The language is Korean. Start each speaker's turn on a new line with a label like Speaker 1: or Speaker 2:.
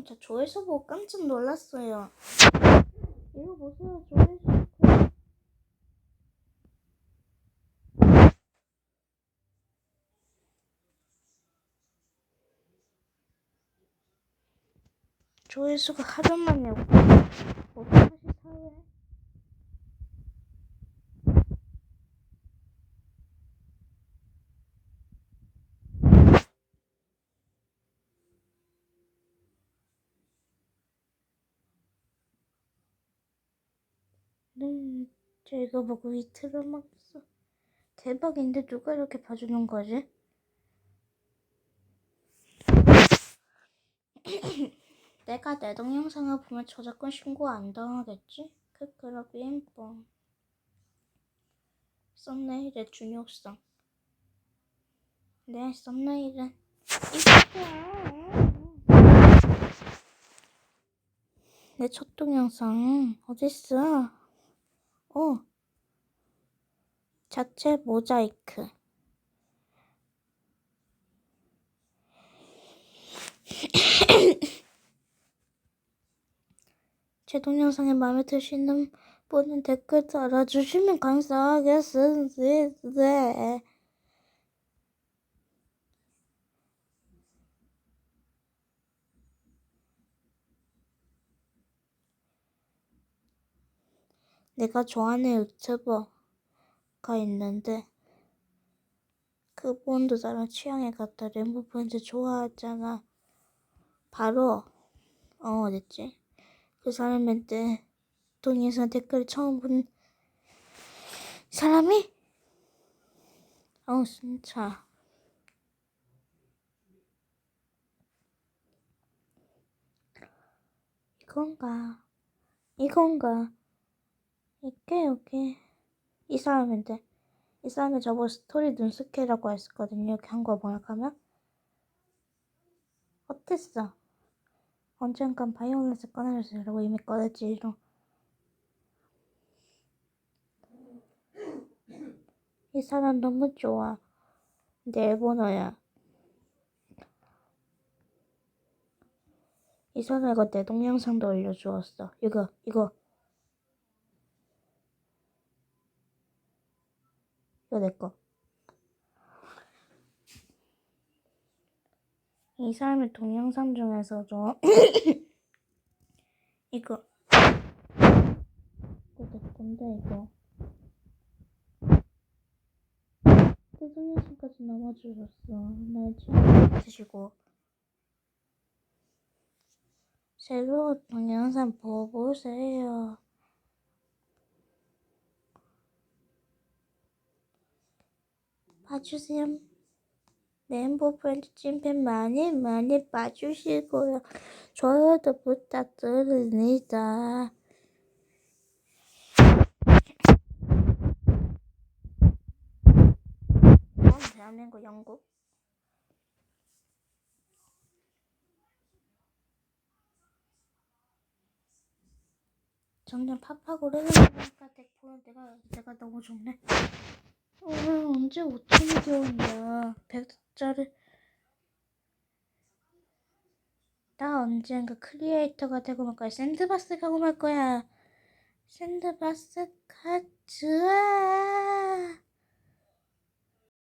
Speaker 1: 여러분 저 조회수 보고 깜짝 놀랐어요. 이거 보세요 조회수. 조회수가 하루 만에 584회. 네, 저 이거 보고 이틀을 먹었어. 대박인데 누가 이렇게 봐주는 거지? 내가 내 동영상을 보면 저작권 신고 안 당하겠지? 크크라 비 엠뽕 썸네일의 중요성 네, 썸네일은 이거야. 내 첫 동영상 어딨어? 어 자체 모자이크 제 동영상에 마음에 드시는 분은 댓글 달아주시면 감사하겠습니다. 내가 좋아하는 유튜버가 있는데 그분도 나랑 취향이 같다. 램보 펀즈 좋아하잖아. 바로 어 어딨지? 그 사람한테 동영상 댓글 처음 본 사람이? 어 진짜 이건가 이건가 이게 여기 이 사람인데 이 사람이 저번 스토리 눈스케라고 했었거든요. 이렇게 한거 번역하면 어땠어? 언젠간 바이올렛을 꺼내주세요라고 이미 꺼냈지로 이 사람 너무 좋아. 근데 일본어야. 이 사람 이거 내 동영상도 올려주었어. 이거 이거 이거 내 거. 이 사람의 동영상 중에서도 이거. 이거 내 건데 이거. 내 동영상까지 남아주셨어. 날 취향 드시고. 새로운 동영상 보보세요 봐주세요 멤버 프렌드 찐팬 많이 많이 봐주시고요. 좋아요도 부탁드립니다. 어, 대한민국 영국 점점 팝하고 르르르니까 보는 내가 내가 너무 좋네. 어, 언제 5천이 되었냐. 100짜리. 나 언젠가 크리에이터가 되고 말 거야. 샌드박스 가고 말 거야. 샌드박스 카츠아.